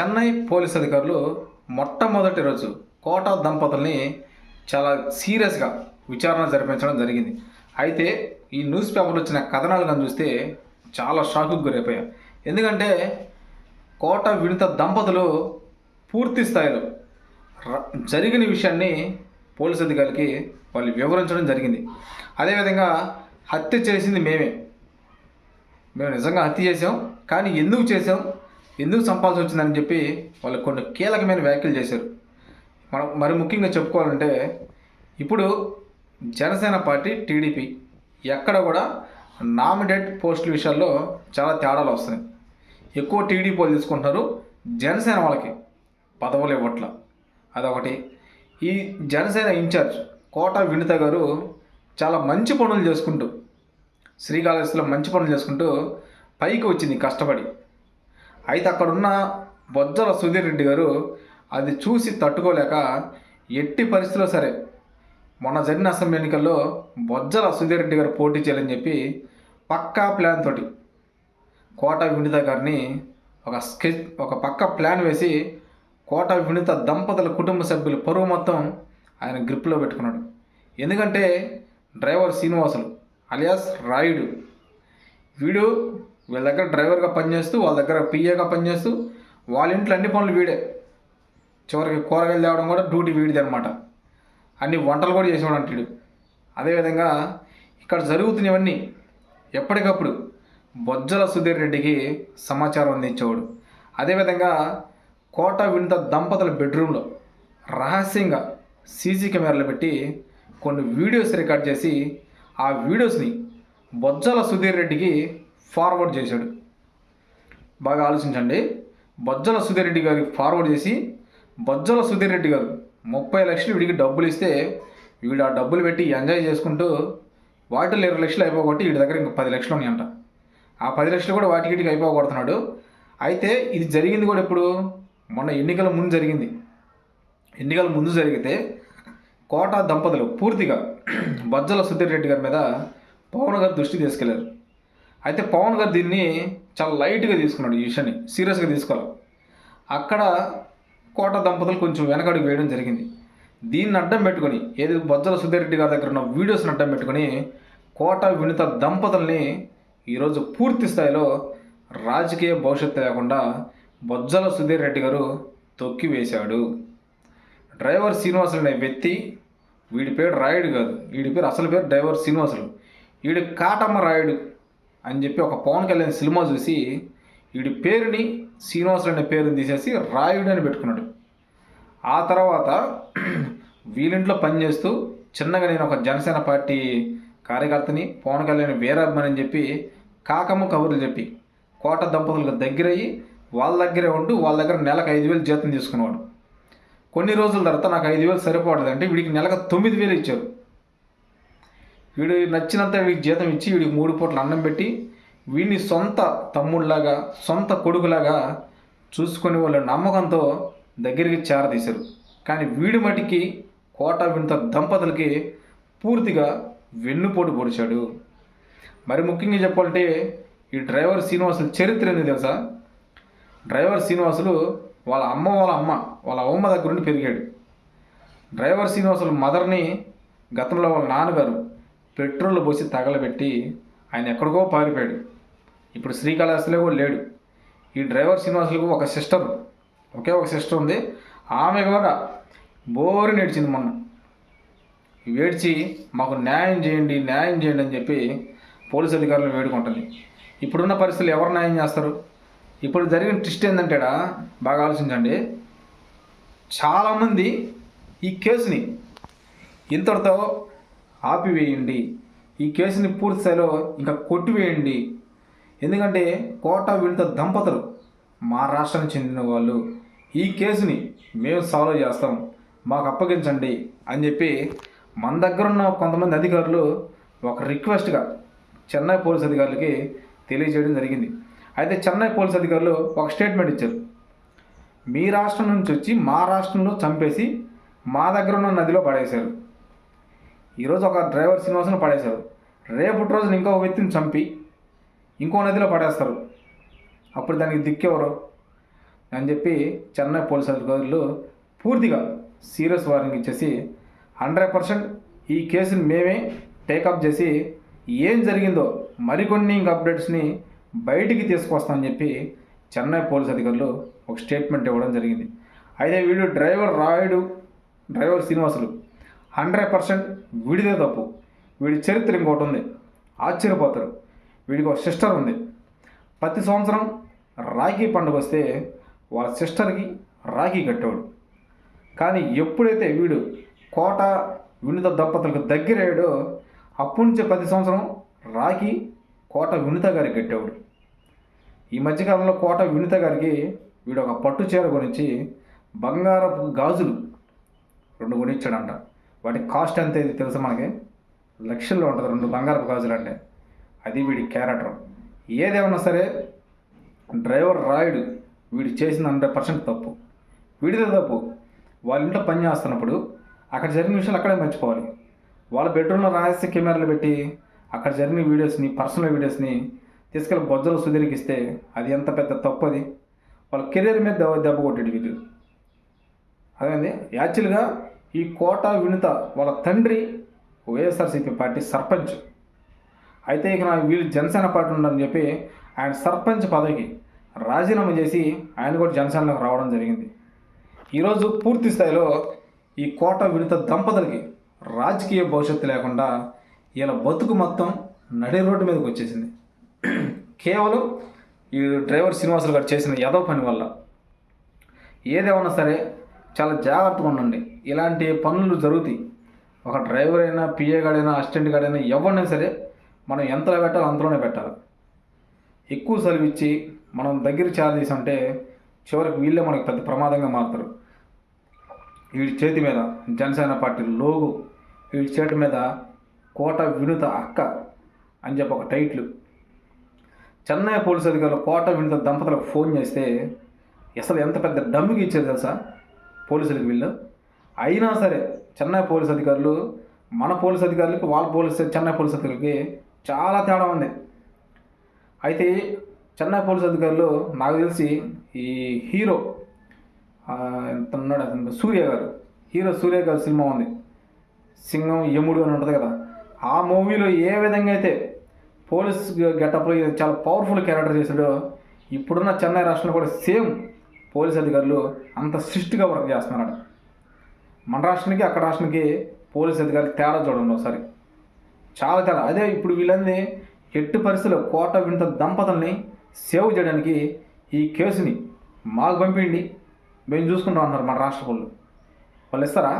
Chennai police అధికారులు మొట్టమొదటి రోజు కోట దంపతుల్ని చాలా సీరియస్గా విచారణ జరిపించడం జరిగింది. అయితే ఈ న్యూస్ పేపర్లో వచ్చిన కథనాలు కానీ చూస్తే చాలా షాకుకు గురైపోయా. ఎందుకంటే కోట వినిత దంపతులు పూర్తి స్థాయిలో ర- జరిగిన విషయాన్ని పోలీస్ అధికారికి వాళ్ళు వివరించడం జరిగింది. అదేవిధంగా హత్య చేసింది మేమే. మేము నిజంగా హత్య చేసాం కానీ ఎందుకు చేసాం ఎందుకు చంపాల్సి వచ్చిందని చెప్పి వాళ్ళు కొన్ని కీలకమైన వ్యాఖ్యలు చేశారు. మనం మరి ముఖ్యంగా చెప్పుకోవాలంటే ఇప్పుడు జనసేన పార్టీ టీడీపీ ఎక్కడ కూడా నామినేట్ పోస్టుల విషయాల్లో చాలా తేడాలు వస్తున్నాయి. ఎక్కువ టీడీపీ వాళ్ళు తీసుకుంటున్నారు జనసేన వాళ్ళకి పదవులు ఇవ్వట్ల. అదొకటి. ఈ జనసేన ఇన్ఛార్జ్ కోట వినిత గారు చాలా మంచి పనులు చేసుకుంటూ శ్రీకాళహస్తిలో మంచి పనులు చేసుకుంటూ పైకి వచ్చింది కష్టపడి. అయితే అక్కడున్న బొజ్జల సుధీర్ రెడ్డి గారు అది చూసి తట్టుకోలేక ఎట్టి పరిస్థితిలో సరే మొన్న జరిగిన అసెంబ్లీ ఎన్నికల్లో బొజ్జల సుధీర్ రెడ్డి గారు పోటీ చేయాలని చెప్పి పక్కా ప్లాన్ తోటి కోట వినిత గారిని ఒక స్కెచ్ ఒక పక్క ప్లాన్ వేసి కోట వినిత దంపతుల కుటుంబ సభ్యులు పరువు మొత్తం ఆయన గ్రిప్లో పెట్టుకున్నాడు. ఎందుకంటే డ్రైవర్ శ్రీనివాసులు అలియాస్ రాయుడు. వీడు వీళ్ళ దగ్గర డ్రైవర్గా పనిచేస్తూ వాళ్ళ దగ్గర పిఏగా పనిచేస్తూ వాళ్ళ ఇంట్లో అన్ని పనులు వీడే. చివరికి కూరగాయలు తేవడం కూడా డ్యూటీ వీడిది అనమాట అన్ని వంటలు కూడా చేసేవాడు అంటాడు. అదేవిధంగా ఇక్కడ జరుగుతున్నవన్నీ ఎప్పటికప్పుడు బొజ్జల సుధీర్ రెడ్డికి సమాచారం అందించేవాడు. అదేవిధంగా కోట వింత దంపతుల బెడ్రూమ్లో రహస్యంగా సీసీ కెమెరాలు పెట్టి కొన్ని వీడియోస్ రికార్డ్ చేసి ఆ వీడియోస్ని బొజ్జల సుధీర్ రెడ్డికి ఫార్వర్డ్ చేశాడు. బాగా ఆలోచించండి. బొజ్జల సుధీర్ రెడ్డి గారికి ఫార్వర్డ్ చేసి బొజ్జల సుధీర్ రెడ్డి గారు ముప్పై లక్షలు వీడికి డబ్బులు ఇస్తే వీడు ఆ డబ్బులు పెట్టి ఎంజాయ్ చేసుకుంటూ వాటిలో ఇరవై లక్షలు అయిపోగొట్టి వీడి దగ్గర ఇంక పది లక్షలు ఉన్నాయంట. ఆ పది లక్షలు కూడా వాటికి వీటికి అయిపోగొడుతున్నాడు. అయితే ఇది జరిగింది కూడా ఇప్పుడు మొన్న ఎన్నికల ముందు జరిగింది. ఎన్నికల ముందు జరిగితే కోట దంపతులు పూర్తిగా బజ్జల సుధీర్ రెడ్డి గారి మీద పవన్ గారు దృష్టి తీసుకెళ్ళారు. అయితే పవన్ గారు దీన్ని చాలా లైట్గా తీసుకున్నాడు ఈ విషయాన్ని సీరియస్గా తీసుకోవాలి. అక్కడ కోట దంపతులు కొంచెం వెనకడుగు వేయడం జరిగింది. దీన్ని అడ్డం పెట్టుకొని ఏది బొజ్జల సుధీర్ రెడ్డి గారి దగ్గర ఉన్న వీడియోస్ని అడ్డం పెట్టుకొని కోట వినిత దంపతుల్ని ఈరోజు పూర్తి స్థాయిలో రాజకీయ భవిష్యత్తు లేకుండా బొజ్జల సుధీర్ రెడ్డి గారు తొక్కి వేశాడు. డ్రైవర్ శ్రీనివాసులు అనే వ్యక్తి వీడి పేరు రాయుడు కాదు వీడి పేరు అసలు పేరు డ్రైవర్ శ్రీనివాసులు. వీడు కాటమ్మ రాయుడు అని చెప్పి ఒక పవన్ కళ్యాణ్ సినిమా చూసి వీడి పేరుని శ్రీనివాసులు అనే పేరుని తీసేసి రాయుడు అని పెట్టుకున్నాడు. ఆ తర్వాత వీళ్ళింట్లో పనిచేస్తూ చిన్నగా నేను ఒక జనసేన పార్టీ కార్యకర్తని పవన్ కళ్యాణ్ వీరాభిమాని అని చెప్పి కాకమ్మ కబుర్లు చెప్పి కోట దంపతులకు దగ్గరయ్యి వాళ్ళ దగ్గరే ఉండు వాళ్ళ దగ్గర నెలకు ఐదు వేలు జీతం తీసుకునేవాడు. కొన్ని రోజుల తర్వాత నాకు ఐదు వేలు సరిపోవట్లేదు వీడికి నెలకు తొమ్మిది వేలు ఇచ్చారు. వీడు నచ్చినంత వీడికి జీతం ఇచ్చి వీడికి మూడు పూట్ల అన్నం పెట్టి వీడిని సొంత తమ్ముళ్ళలాగా సొంత కొడుకులాగా చూసుకునే వాళ్ళ నమ్మకంతో దగ్గరికి చేరదీశారు. కానీ వీడి మటికి కోట వింత దంపతులకి పూర్తిగా వెన్నుపోటు పొడిచాడు. మరి ముఖ్యంగా చెప్పాలంటే ఈ డ్రైవర్ శ్రీనివాసుల చరిత్ర ఏంది తెలుసా? డ్రైవర్ శ్రీనివాసులు వాళ్ళ అమ్మ వాళ్ళ అమ్మ వాళ్ళ అమ్మ దగ్గర నుండి పెరిగాడు. డ్రైవర్ శ్రీనివాసుల మదర్ని గతంలో వాళ్ళ నాన్నగారు పెట్రోల్ పోసి తగలబెట్టి ఆయన ఎక్కడికో పారిపోయాడు. ఇప్పుడు శ్రీకాళహస్తిలో కూడా లేడు. ఈ డ్రైవర్ శ్రీనివాసులకు ఒక సిస్టర్. ఒకే ఒక సిస్టర్ ఉంది. ఆమె కూడా బోరు నేడ్చింది మొన్న. వేడ్చి మాకు న్యాయం చేయండి న్యాయం చేయండి అని చెప్పి పోలీస్ అధికారులు వేడుకుంటుంది. ఇప్పుడున్న పరిస్థితులు ఎవరు న్యాయం చేస్తారు? ఇప్పుడు జరిగిన ట్విస్ట్ ఏంటంటేడా బాగా ఆలోచించండి. చాలామంది ఈ కేసుని ఇంతటితో ఆపివేయండి. ఈ కేసుని పూర్తి స్థాయిలో ఇంకా కొట్టివేయండి. ఎందుకంటే కోట విడత దంపతులు మా రాష్ట్రానికి చెందిన వాళ్ళు. ఈ కేసుని మేము సాల్వ్ చేస్తాం. మాకు అప్పగించండి అని చెప్పి మన దగ్గర ఉన్న కొంతమంది అధికారులు ఒక రిక్వెస్ట్గా చెన్నై పోలీస్ అధికారులకి తెలియజేయడం జరిగింది. అయితే చెన్నై పోలీస్ అధికారులు ఒక స్టేట్మెంట్ ఇచ్చారు. మీ రాష్ట్రం నుంచి వచ్చి మా రాష్ట్రంలో చంపేసి మా దగ్గర ఉన్న నదిలో పడేశారు. ఈరోజు ఒక డ్రైవర్ శ్రీనివాసును పడేశారు. రేపటి రోజున ఇంకో వ్యక్తిని చంపి ఇంకో నదిలో పడేస్తారు. అప్పుడు దానికి దిక్కెవరు? అని చెప్పి చెన్నై పోలీస్ అధికారులు పూర్తిగా సీరియస్ వార్నింగ్ ఇచ్చేసి హండ్రెడ్ పర్సెంట్ ఈ కేసుని మేమే టేకప్ చేసి ఏం జరిగిందో మరికొన్ని ఇంక అప్డేట్స్ని బయటికి తీసుకొస్తామని చెప్పి చెన్నై పోలీస్ అధికారులు ఒక స్టేట్మెంట్ ఇవ్వడం జరిగింది. అయితే వీడు driver Rayudu driver Srinivasulu. Hundred percent వీడిదే తప్పు. వీడి చరిత్ర ఇంకోటి ఉంది ఆశ్చర్యపోతారు. వీడికి ఒక సిస్టర్ ఉంది. ప్రతి సంవత్సరం రాఖీ పండుగ వస్తే వాళ్ళ సిస్టర్కి రాఖీ కట్టేవాడు. కానీ ఎప్పుడైతే వీడు కోట వినిత దంపతులకు దగ్గరయ్యాడో అప్పటి నుంచే ప్రతి సంవత్సరం రాఖీ కోట వినిత గారికి కట్టేవాడు. ఈ మధ్యకాలంలో కోట వినిత గారికి వీడు ఒక పట్టు చీర కొనిచ్చి బంగారపు గాజులు రెండు కొనిచ్చాడంట. వాటి కాస్ట్ ఎంత ఇది తెలుసా మనకి? లక్షల్లో ఉంటుంది రెండు బంగారపు గాజులు అంటే. అది వీడి క్యారెక్టర్. ఏదేమన్నా సరే డ్రైవర్ రాయుడు వీడు చేసిన హండ్రెడ్ పర్సెంట్ తప్పు. వీడిదే తప్పు. వాళ్ళ ఇంట్లో పని చేస్తున్నప్పుడు అక్కడ జరిగిన విషయాలు అక్కడే మర్చిపోవాలి. వాళ్ళ బెడ్రూమ్లో రహస్య కెమెరాలు పెట్టి అక్కడ జరిగిన వీడియోస్ని పర్సనల్ వీడియోస్ని తీసుకెళ్ళి బొజ్జలు సుధీరికిస్తే అది ఎంత పెద్ద తప్పు అది? వాళ్ళ కెరీర్ మీద దెబ్బ దెబ్బ కొట్టాడు వీళ్ళు. అదేంది యాక్చువల్గా ఈ కోట వినుత వాళ్ళ తండ్రి వైఎస్ఆర్సీపీ పార్టీ సర్పంచ్. అయితే ఇక వీళ్ళు జనసేన పార్టీ ఉందని చెప్పి ఆయన సర్పంచ్ పదవికి రాజీనామా చేసి ఆయన కూడా జనసేనలోకి రావడం జరిగింది. ఈరోజు పూర్తి స్థాయిలో ఈ కోట వినుత దంపతులకి రాజకీయ భవిష్యత్తు లేకుండా ఇలా బతుకు మొత్తం నడి రోడ్డు మీదకి వచ్చేసింది. కేవలం ఈ డ్రైవర్ శ్రీనివాసులు గారు చేసిన యదవ పని వల్ల ఏదేమన్నా సరే చాలా జాగ్రత్తగా ఉండండి. ఇలాంటి పనులు జరుగుతాయి. ఒక డ్రైవర్ అయినా పిఏ గాడైనా అసిస్టెంట్ గాడైనా ఎవరినైనా సరే మనం ఎంతలో పెట్టాలో అంతలోనే పెట్టాలి. ఎక్కువ సెలవు ఇచ్చి మనం దగ్గర చార్జెస్ అంటే చివరికి వీళ్ళే మనకి పెద్ద ప్రమాదంగా మారుతారు. వీడి చేతి మీద జనసేన పార్టీ లోగు వీడి చేతి మీద కోట వినుత అక్క అని చెప్పి ఒక టైట్లు. చెన్నై పోలీసు అధికారులు కోట వినుత దంపతులకు ఫోన్ చేస్తే అసలు ఎంత పెద్ద డమ్మికి ఇచ్చారు తెలుసా? పోలీసులకు వీళ్ళు. అయినా సరే చెన్నై పోలీస్ అధికారులు మన పోలీస్ అధికారులకు వాళ్ళ పోలీస్ చెన్నై పోలీస్ అధికారులకి చాలా తేడా ఉంది. అయితే చెన్నై పోలీస్ అధికారులు నాకు తెలిసి ఈ హీరో ఎంత ఉన్నాడు అతను? సూర్య గారు. హీరో సూర్య గారు సినిమా ఉంది. సింగం యముడు అని ఉంటుంది కదా. ఆ మూవీలో ఏ విధంగా అయితే పోలీస్ గెటప్లో చాలా పవర్ఫుల్ క్యారెక్టర్ చేశాడో ఇప్పుడున్న చెన్నై రాష్ట్రంలో కూడా సేమ్ పోలీస్ అధికారులు అంత సిష్టిగా వర్క్ చేస్తున్నారు మన రాష్ట్రానికి అక్కడ రాష్ట్రానికి పోలీస్ అధికారులు తేడా చూడండి ఒకసారి. చాలా తేడా. అదే ఇప్పుడు వీళ్ళని ఎట్టి పరిస్థితుల్లో కోట వింత దంపతుల్ని సేవ్ చేయడానికి ఈ కేసుని మాకు పంపిండి మేము చూసుకుంటాం అన్నారు మన రాష్ట్ర వాళ్ళు. వాళ్ళు ఇస్తారా?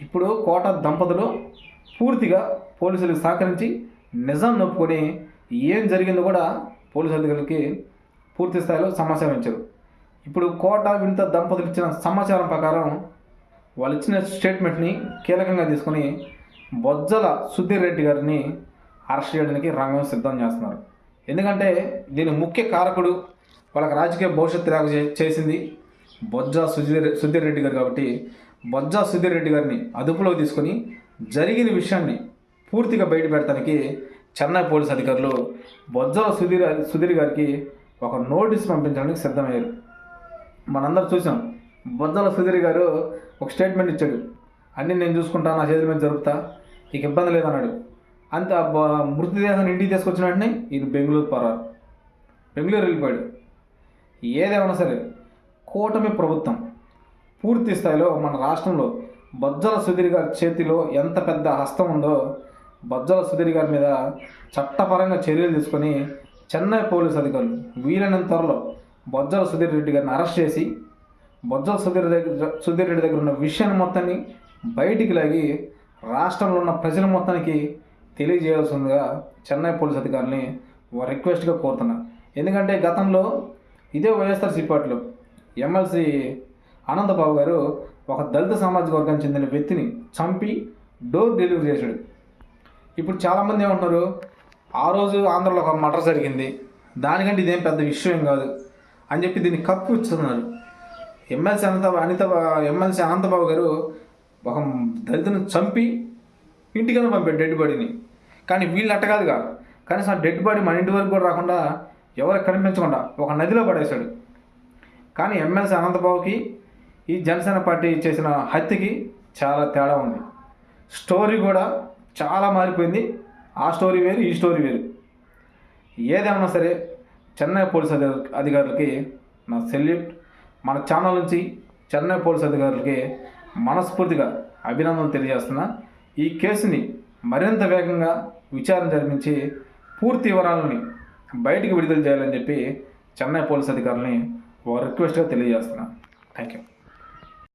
ఇప్పుడు కోట దంపతులు పూర్తిగా పోలీసులకు సహకరించి నిజం నొప్పుకొని ఏం జరిగిందో కూడా పోలీసు అధికారులకి పూర్తి స్థాయిలో సమాచారం ఇచ్చారు. ఇప్పుడు కోట వింత దంపతులు ఇచ్చిన సమాచారం ప్రకారం వాళ్ళు ఇచ్చిన స్టేట్మెంట్ని కీలకంగా తీసుకొని బొజ్జల సుధీర్ రెడ్డి గారిని అరెస్ట్ చేయడానికి రంగం సిద్ధం చేస్తున్నారు. ఎందుకంటే దీని ముఖ్య కారకుడు వాళ్ళకి రాజకీయ భవిష్యత్తు లేక చే- చేసింది బొజ్జ సుధీర్ సుధీర్ రెడ్డి గారు కాబట్టి బొజ్జ సుధీర్ రెడ్డి గారిని అదుపులోకి తీసుకొని జరిగిన విషయాన్ని పూర్తిగా బయట పెడతానికి చెన్నై పోలీస్ అధికారులు బొజ్జల సుధీర్ సుధీర్ గారికి ఒక నోటీస్ పంపించడానికి సిద్ధమయ్యారు. మనందరూ చూసాం. బొద్దల సుధీర్ గారు ఒక స్టేట్మెంట్ ఇచ్చాడు. అన్నీ నేను చూసుకుంటా నా చేతుల మీద జరుపుతా నీకు ఇబ్బంది లేదన్నాడు. అంత బ- మృతదేహాన్ని ఇంటికి తీసుకొచ్చిన వెంటనే ఈయన బెంగళూరు పరారు. బెంగళూరు వెళ్ళిపోయాడు. ఏదేమైనా సరే కూటమి ప్రభుత్వం పూర్తి స్థాయిలో మన రాష్ట్రంలో బొజ్జల సుధీర్ గారి చేతిలో ఎంత పెద్ద హస్తం ఉందో బొజ్జల సుధీర్ గారి మీద చట్టపరంగా చర్యలు తీసుకొని చెన్నై పోలీస్ అధికారులు వీలైనంత త్వరలో బొజ్జల సుధీర్ రెడ్డి గారిని అరెస్ట్ చేసి బొజ్జల సుధీర్ దగ్గర సుధీర్ రెడ్డి దగ్గర ఉన్న విషయాన్ని మొత్తాన్ని బయటికి లాగి రాష్ట్రంలో ఉన్న ప్రజల మొత్తానికి తెలియజేయాల్సిందిగా చెన్నై పోలీస్ అధికారులని రిక్వెస్ట్గా కోరుతున్నా. ఎందుకంటే గతంలో ఇదే వైఎస్ఆర్సీ పార్టీలో ఎమ్మెల్సీ ఆనందబాబు గారు ఒక దళిత సామాజిక వర్గానికి చెందిన వ్యక్తిని చంపి డోర్ డెలివరీ చేశాడు. ఇప్పుడు చాలామంది ఏమంటున్నారు ఆ రోజు ఆంధ్రలో ఒక మటర్ జరిగింది. దానికంటే ఇదేం పెద్ద విషయం కాదు. అని చెప్పి దీన్ని కప్పు ఇస్తున్నారు ఎమ్మెల్సీ అనంత అనిత ఎమ్మెల్సీ అనంతబాబు గారు ఒక దళితుని చంపి ఇంటికైనా పంపాడు డెడ్ బాడీని. కానీ వీళ్ళు అట్టగాదుగా కనీసం ఆ డెడ్ బాడీ మన ఇంటి వరకు కూడా రాకుండా ఎవరికి కనిపించకుండా ఒక నదిలో పడేశాడు. కానీ ఎమ్మెల్సీ అనంతబాబుకి ఈ జనసేన పార్టీ చేసిన హత్యకి చాలా తేడా ఉంది. స్టోరీ కూడా చాలా మారిపోయింది. ఆ స్టోరీ వేరు ఈ స్టోరీ వేరు. ఏదేమన్నా సరే చెన్నై పోలీస్ అధికారులకి నా సెల్యూట్. మన ఛానల్ నుంచి చెన్నై పోలీస్ అధికారులకి మనస్ఫూర్తిగా అభినందనలు తెలియజేస్తున్నా. ఈ కేసుని మరింత వేగంగా విచారణ జరిపించి పూర్తి వివరాలని బయటికి విడుదల చేయాలని చెప్పి చెన్నై పోలీస్ అధికారులని ఒక రిక్వెస్ట్గా తెలియజేస్తున్నా. Thank you